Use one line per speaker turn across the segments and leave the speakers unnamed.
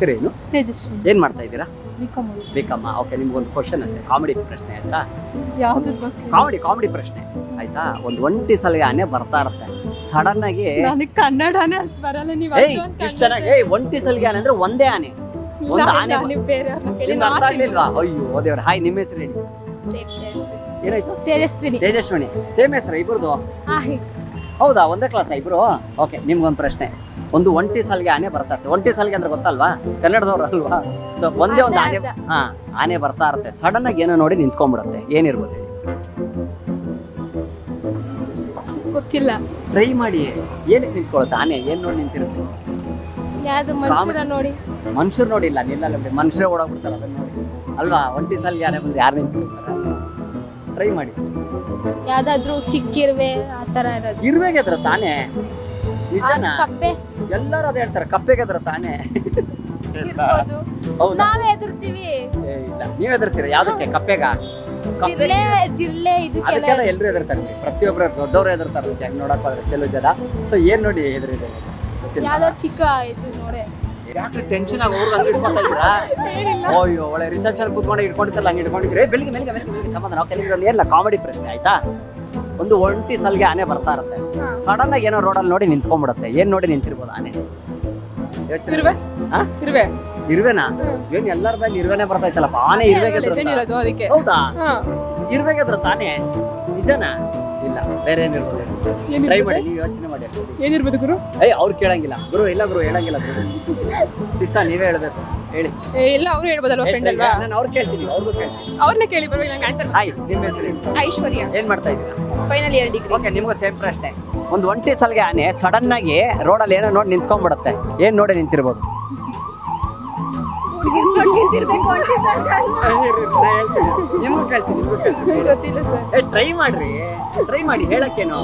ಹೆಸರೇನು?
ತೇಜಸ್ವಿ
ಏನ್ ಮಾಡ್ತಾ ಇದ್ದೀರಾ?
ಬಿಕಾಮ್
ಬೇಕಮ್ಮ ಓಕೆ ನಿಮ್ಗೊಂದು ಕ್ವಶನ್ ಅಷ್ಟೇ. ಕಾಮಿಡಿ ಪ್ರಶ್ನೆ ಆಯ್ತಾ?
ಯಾವ್ದ್ರ ಬಗ್ಗೆ?
ಕಾಮಿಡಿ ಕಾಮಿಡಿ ಪ್ರಶ್ನೆ. ಆಯ್ತಾ? ಒಂದು ಒಂಟಿ ಸಲ ಆನೆ ಬರ್ತಾ ಇರುತ್ತೆ. ಸಡನ್ ಆಗಿ
ನನಗೆ ಕನ್ನಡನೇ ಅಷ್ಟು ಬರಲ್ಲ ನೀವು
ಏಯ್ ಇಷ್ಟು ಚೆನ್ನಾಗಿ ಏಯ್ ಒಂಟಿ ಸಲಿಗೆ ಆನೆ ಅಂದ್ರೆ ಒಂದೇ ಆನೆ. ಒಂದು ಆನೆ ನಿಮ್ಗೆ ಅರ್ಥ ಆಗ್ಲಿಲ್ವಾ? ಅಯ್ಯೋ ದೇವ್ರ ಹಾಯ್ ನಿಮ್ಮ ಹೆಸರು ಹೇಳಿ. ಏನಾಯ್ತು?
ತೇಜಸ್ವಿನಿ.
ತೇಜಸ್ವಿನಿ. ಸೇಮ್ ಹೆಸರು ಇಬ್ರದು?
ಹಾ
ಹೌದಾ ಒಂದೇ ಕ್ಲಾಸ್ ಇಬ್ರು? ಓಕೆ ನಿಮ್ಗೊಂದು ಪ್ರಶ್ನೆ. ಒಂದು ಒಂಟಿ ಸಾಲಿಗೆ ಆನೆ ಬರ್ತಾ ಇರ್ತದೆ ಒಂಟಿ ಸಾಲಿಗೆ ಅಂದ್ರೆ ಗೊತ್ತಲ್ವಾ? ಕನ್ನಡದವ್ರು ಅಲ್ವಾ? ಸೊ ಒಂದೇ ಒಂದು ಆನೆ ಹಾ ಆನೆ ಬರ್ತಾ ಇರುತ್ತೆ. ಸಡನ್ ಆಗಿ ಏನೋ ನೋಡಿ ನಿಂತ್ಕೊಂಡ್ಬಿಡುತ್ತೆ. ಏನಿರ್ಬೋದು
ಗೊತ್ತಿಲ್ಲ.
ಟ್ರೈ ಮಾಡಿ. ಏನಕ್ಕೆ ನಿಂತ್ಕೊಳುತ್ತೆ ಆನೆ? ಏನ್ ನೋಡಿ ನಿಂತಿರುತ್ತೆ?
ನೋಡಿ.
ಮನುಷ್ಯರು ನೋಡಿಲ್ಲ ನಿಲ್ಲಲ್ಲ ಮನುಷ್ಯರೇ ಓಡಾಡ್ಬಿಡ್ತಾರೆ ಅದನ್ನ ನೋಡಿ. ಅಲ್ವಾ? ಒಂಟಿ ಸಾಲಿಗೆ ಆನೆ ಬಂದ್ರೆ ಯಾರು ನಿಂತಿರ್ತಾರೆ ಟ್ರೈ ಮಾಡಿ.
ಯಾವ್ದಾದ್ರು ಚಿಕ್ಕಿರ್ವೆ ಆ ತರ ಇರೋದು.
ಇರುವೆಗೆ ಅದ್ರ ತಾನೇ ನಿಜನಾ?
ಕಪ್ಪೆ.
ಎಲ್ಲರೂ ಅದೇ ಹೇಳ್ತಾರೆ ಕಪ್ಪೆಗೆ ಅದ್ರ ತಾನೇ.
ಇರ್ಬೋದು.
ಹೌದಾ?
ನಾವೇ
ಏ, ಇಲ್ಲ ನೀವ್ ಹೆದರ್ತೀರ? ಯಾವ್ದಕ್ಕೆ? ಕಪ್ಪೆಗ?
ಜಿರ್ಲೆ ಜಿರ್ಲೆ ಇದಕ್ಕೆಲ್ಲ
ಅದಕ್ಕೆಲ್ಲ ಎಲ್ರು ಹೆದರ್ತಾರೆ. ಪ್ರತಿಯೊಬ್ಬರು ದೊಡ್ಡವ್ರು ಹೆದರ್ತಾರೆ ಅದಕ್ಕೆ ಹೆಂಗ್ ನೋಡಕ್ ಹೋದ್ರೆ ಕೆಲವು ಜನ. ಸೊ ಏನ್ ನೋಡಿ ಹೆದರಿದೆ
ಯಾವ್ದೋ ಚಿಕ್ಕ ಇದು ನೋಡೆ.
ಯಾಕೆ ಟೆನ್ಷನ್ ಆಗಿ ಅವ್ರಿಗೆ ಹಂಗೆ ಇಟ್ಕೊತಾ ಇದ್ದೀರಾ? ಅಯ್ಯೋ ಒಳ್ಳೆ ರಿಸೆಪ್ಷನ್ ಕೂತ್ಕೊಂಡು ಇಟ್ಕೊಂಡಿದ್ದಲ್ಲ ಹಂಗೆ ಇಟ್ಕೊಂಡಿದ್ರೆ ಬೆಳಿಗ್ಗೆ ಬೆಳಿಗ್ಗೆ ಬೆಳಿಗ್ಗೆ ಬೆಳಿಗ್ಗೆ ಒಂದು ಏನಿಲ್ಲ ಕಾಮಿಡಿ ಪ್ರಶ್ನೆ ಆಯ್ತಾ? ಒಂದು ಒಂಟಿ ಸಲ್ಗೆ ಆನೆ ಬರ್ತಾ ಇರುತ್ತೆ. ಸಡನ್ ಆಗಿ ಏನೋ ರೋಡಲ್ಲಿ ನೋಡಿ ನಿಂತ್ಕೊಂಡ್ಬಿಡುತ್ತೆ. ಏನ್ ನೋಡಿ ನಿಂತಿರ್ಬೋದು ಆನೆ ಯೋಚನೆ
ಇರುವೆ?
ಇರುವೆನಾ? ಏನ್ ಎಲ್ಲಾರ ಮೇಲೆ ಇರುವೆನೆ ಬರ್ತೈತಲ್ಲಪ್ಪ ಆನೆ ಇರುವೆಗೆ ಹೌದಾ? ಇರ್ಬೇಕಾದ್ರ ತಾನೇ ನಿಜನಾ? ಇಲ್ಲ ಬೇರೆ ಏನಿರ್ಬೋದು ಟ್ರೈ ಮಾಡಿ ನೀವು ಯೋಚನೆ ಮಾಡಿ.
ಏನಿರ್ಬೋದು ಗುರು?
ಏಯ್ ಅವ್ರು ಕೇಳಂಗಿಲ್ಲ. ಗುರು ಇಲ್ಲ ಗುರು ಹೇಳಂಗಿಲ್ಲ ಗುರು. ನೀವೇ ಹೇಳ್ಬೇಕು. ಹೇಳಿ.
ಇಲ್ಲ ಅವ್ರು ಹೇಳ್ಬೋದಲ್ವ ಫ್ರೆಂಡ್ ಅಲ್ವಾ?
ನಾನು ಅವ್ರು ಕೇಳ್ತೀನಿ ಅವ್ರಿಗೂ ಕೇಳ್ತೀನಿ.
ಅವ್ರನ್ನ ಕೇಳಿ ಬರ್ಬೇಕು ನಂಗೆ ಆನ್ಸರ್
ಹಾಯ್ ನಿಮ್ಮ ಹೆಸರು?
ಐಶ್ವರ್ಯ.
ಏನ್ ಮಾಡ್ತಾ ಇದ್ದೀರಾ?
ಫೈನಲ್ ಇಯರ್ ಡಿಗ್ರಿ
ಓಕೆ ನಿಮಗೂ ಸೇಮ್ ಪ್ರಶ್ನೆ. ಒಂದು ಒಂಟಿ ಸಲಗೆ ಆನೆ ಸಡನ್ ಆಗಿ ರೋಡಲ್ಲಿ ಏನೋ ನೋಡಿ ನಿಂತ್ಕೊಂಡ್ಬಿಡುತ್ತೆ. ಏನ್ ನೋಡಿ ನಿಂತಿರ್ಬೋದು? ಟ್ರೈ ಮಾಡ್ರಿ. ಟ್ರೈ ಮಾಡಿ ಹೇಳಕ್ಕೇನು?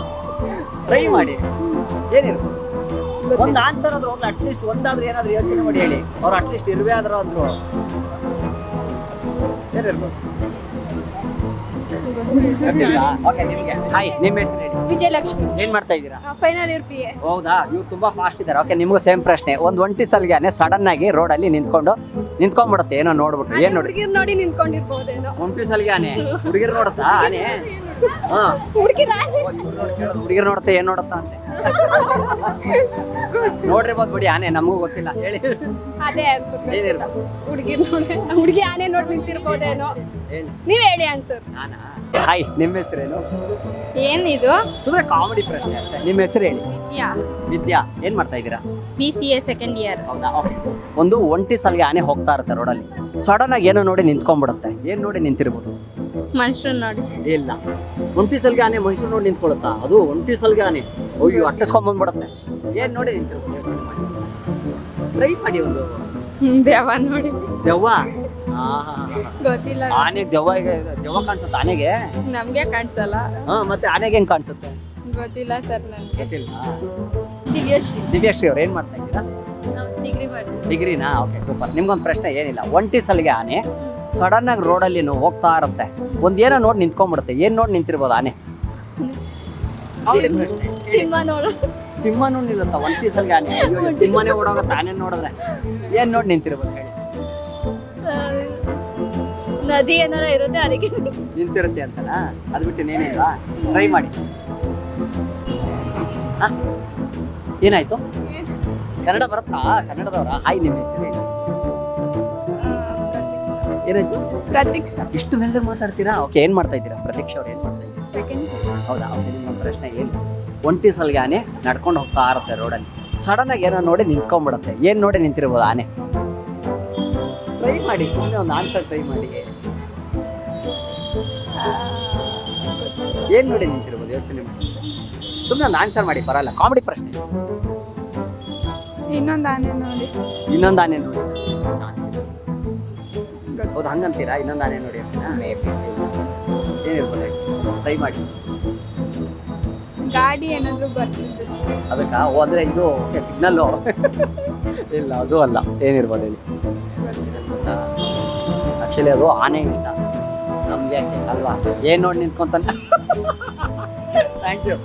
ಟ್ರೈ ಮಾಡಿ. ಏನಿರ್ಬೋದು ಒಂದು ಆನ್ಸರ್ ಆದ್ರೂ ಹೋಗ್ಲಿ ಅಟ್ಲೀಸ್ಟ್ ಒಂದಾದ್ರೂ ಏನಾದ್ರೂ ಯೋಚನೆ ಮಾಡಿ ಹೇಳಿ. ಅವ್ರು ಅಟ್ಲೀಸ್ಟ್ ಇರುವೆ ಆದ್ರೂ ಅಂದ್ರು ಏನಿರ್ಬೋದು? ಓಕೆ ನಿಮ್ಗೆ? ಹಾಯ್ ನಿಮ್ಮ ಹೆಸರು ಹೇಳಿ.
ವಿಜಯಲಕ್ಷ್ಮಿ.
ಏನ್ ಮಾಡ್ತಾ ಇದ್ದೀರಾ?
ಫೈನಲ್ ಇಯರ್ ಪಿ ಎ
ಹೌದಾ? ಇವ್ರು ತುಂಬಾ ಫಾಸ್ಟ್ ಇದ್ದಾರೆ. ಓಕೆ ನಿಮಗೂ ಸೇಮ್ ಪ್ರಶ್ನೆ. ಒಂದು ಒಂಟಿ ಸಲ್ಗೆ ಸಡನ್ ಆಗಿ ರೋಡಲ್ಲಿ ನಿಂತ್ಕೊಂಡು ನಿಂತ್ಕೊಂಡ್ಬಿಡುತ್ತೆ ಏನೋ ನೋಡ್ಬಿಟ್ಟು ಏನ್ ನೋಡಿ
ಹುಡುಗಿರ್ ನೋಡಿ ನಿಂತ್ಕೊಂಡಿರ್ಬೋದೇನೋ.
ಸಲ್ಗೆ ಆನೆ ಹುಡುಗಿರ್ ನೋಡತ್ತಾ ಆನೆ? ಹಾ.
ಹುಡುಗಿರ
ಹುಡುಗಿರ್ ನೋಡುತ್ತೆ ಏನ್ ನೋಡುತ್ತಾ ಅಂತೆ? ನೋಡಿರ್ಬೋದು ಬಿಡಿ ಆನೆ ನಮಗೂ ಗೊತ್ತಿಲ್ಲ ಹೇಳಿ.
ಅದೇ ಹುಡುಗಿರ್ ನೋಡಿ ಹುಡುಗಿ ಆನೆ ನೋಡಿ ನಿಂತಿರ್ಬೋದೇನೋ. ನೀವ್ ಹೇಳಿ ಆನ್ಸರ್.
ನಾನಾ? ಹಾಯ್ ನಿಮ್ಮ ಹೆಸರೇನು?
ಏನಿದು
ಸುಮ್ಮನೆ ಕಾಮಿಡಿ ಪ್ರಶ್ನೆ ಅಷ್ಟೇ ನಿಮ್ಮ ಹೆಸರು ಹೇಳಿ.
ವಿದ್ಯಾ.
ವಿದ್ಯಾ ಏನ್ ಮಾಡ್ತಾ ಇದ್ದೀರಾ?
B C A second year
ಹೌದಾ? ಓಕೆ ಒಂದು ಒಂಟಿ ಸಲ್ಗೆ ಆನೆ ಹೋಗ್ತಾ ಇರುತ್ತೆ ರೋಡಲ್ಲಿ. ಸಡನ್ ಆಗಿ ಏನೋ ನೋಡಿ ನಿಂತ್ಕೊಂಡ್ಬಿಡುತ್ತೆ. ಏನ್ ನೋಡಿ ನಿಂತಿರ್ಬೋದು?
ಮನುಷ್ಯನ್ ನೋಡಿ.
ಇಲ್ಲ. ಒಂಟಿ ಸಲ್ಗೆ ಆನೆ ಮನುಷ್ಯರು ನೋಡಿ ನಿಂತ್ಕೊಳುತ್ತಾ ಅದು ಒಂಟಿ ಸಲ್ಗೆ ಆನೆ. ಅಯ್ಯೋ ಅಟ್ಟಿಸ್ಕೊಂಡ್ ಬಂದ್ಬಿಡುತ್ತೆ. ಏನ್ ನೋಡಿ ನಿಂತಿರ್ಬೋದು? ಟ್ರೈ ಮಾಡಿ. ಒಂದು.
ದೇವ ನೋಡಿ.
ದೆವ್ವ.
ಗೊತ್ತಿಲ್ಲ.
ಆನೆ ದೆವ್ವ ದೆವ್ವ ಕಾಣಿಸುತ್ತೆ ಆನೆಗೆ?
ನಮ್ಗೆ ಕಾಣಿಸಲ್ಲ.
ಹಾ ಮತ್ತೆ ಆನೆಗೆ ಹೆಂಗ್ ಕಾಣಿಸುತ್ತೆ?
ಗೊತ್ತಿಲ್ಲ ಸರ್ ನನಗೆ.
ಗೊತ್ತಿಲ್ಲ.
ದಿವ್ಯಶ್ರೀ.
ದಿವ್ಯಾಶ್ರೀ ಅವ್ರು ಏನ್ ಮಾಡ್ತಾ ಇದ್ದೀರಾ?
ಡಿಗ್ರಿ ಮಾಡ್ತೀವಿ.
ಡಿಗ್ರಿನಾ? ಓಕೆ ಸೂಪರ್ ನಿಮ್ಗೊಂದು ಪ್ರಶ್ನೆ ಏನಿಲ್ಲ. ಒಂಟಿ ಸಲಿಗೆ ಆನೆ ಸಡನ್ ಆಗಿ ರೋಡಲ್ಲಿ ಹೋಗ್ತಾ ಇರುತ್ತೆ. ಒಂದ್ ಏನೋ ನೋಡಿ ನಿಂತ್ಕೊಂಡ್ಬಿಡುತ್ತೆ. ಏನ್ ನೋಡಿ ನಿಂತಿರ್ಬೋದು ಆನೆ.
ಸಿಂಹ ನೋಡು.
ಸಿಂಹನೂ ನಿಲ್ಲುತ್ತ ಒಂಟಿ ಸಲಿಗೆ ಆನೆ. ಅಯ್ಯೋ, ಅಯ್ಯೋ, ಸಿಂಹನೇ ಓಡೋಗುತ್ತೆ ಆನೆ ನೋಡಿದ್ರೆ. ಏನ್ ನೋಡಿ ನಿಂತಿರ್ಬೋದು ಹೇಳಿ.
ನದಿ ಏನಾರ ಇರುತ್ತೆ ಅದಕ್ಕೆ
ನಿಂತಿರುತ್ತೆ ಅಂತಲ್ಲ ಅದು ಬಿಟ್ಟು ಇಲ್ಲ ಟ್ರೈ ಮಾಡಿ? ಏನಾಯ್ತು? ಕನ್ನಡ ಬರುತ್ತಾ? ಕನ್ನಡದವರ? ಹಾಯ್ ನಿಮ್ಮ ಹೆಸರು. ಏನಾಯ್ತು?
ಪ್ರತೀಕ್ಷಾ.
ಇಷ್ಟು ಮೇಲೆ ಮಾತಾಡ್ತೀರಾ? ಓಕೆ ಏನ್ ಮಾಡ್ತಾ ಇದ್ದೀರಾ? ಪ್ರತೀಕ್ಷಾ ಅವ್ರು ಏನ್ ಮಾಡ್ತಾ ಇದ್ದೀರಾ?
ಸೆಕೆಂಡ್
ಹೌದಾ? ಓಕೆ ನಿಮ್ಮ ಪ್ರಶ್ನೆ ಏನು? ಒಂಟಿ ಸಲ್ಗೆ ಆನೆ ನಡ್ಕೊಂಡು ಹೋಗ್ತಾ ಇರುತ್ತೆ ರೋಡಲ್ಲಿ. ಸಡನ್ ಆಗಿ ಏನೋ ನೋಡಿ ನಿಂತ್ಕೊಂಡ್ಬಿಡುತ್ತೆ. ಏನ್ ನೋಡಿ ನಿಂತಿರ್ಬೋದು ಆನೆ? ಟ್ರೈ ಮಾಡಿ ಸುಮ್ಮನೆ ಒಂದು ಆನ್ಸರ್ ಟ್ರೈ ಮಾಡಿ. ಏನ್ ನೋಡಿ ನಿಂತಿರ್ಬೋದು? ಯೋಚನೆ ಮಾಡಿ. ಸುಮ್ಮನೆ ಒಂದು ಆನ್ಸರ್ ಮಾಡಿ ಬರಲ್ಲ. ಕಾಮಿಡಿ ಪ್ರಶ್ನೆ.
ಇನ್ನೊಂದು ಆನೆ ನೋಡಿ.
ಇನ್ನೊಂದು ಆನೆ ನೋಡಿ. ಹೌದು ಹಂಗಂತೀರಾ? ಇನ್ನೊಂದು ಆನೆ ನೋಡಿ ಏನಿರ್ಬೋದು ಟ್ರೈ ಮಾಡಿ.
ಗಾಡಿ ಏನಾದರೂ ಬರ್ತಿದ್ದು.
ಅದಕ್ಕೆ? ಓ, ಅಂದರೆ ಇದು ಸಿಗ್ನಲ್ಲು ಇಲ್ಲ ಅದು ಅಲ್ಲ. ಏನಿರ್ಬೋದು ಹೇಳಿ. ಆ್ಯಕ್ಚುಲಿ ಅದು ಆನೆ ಇಲ್ಲ. ನಮ್ಗೆ ಅಲ್ವಾ? ಏನ್ ನೋಡಿ ನಿಂತ್ಕೊಂತಾನೆ? thank you.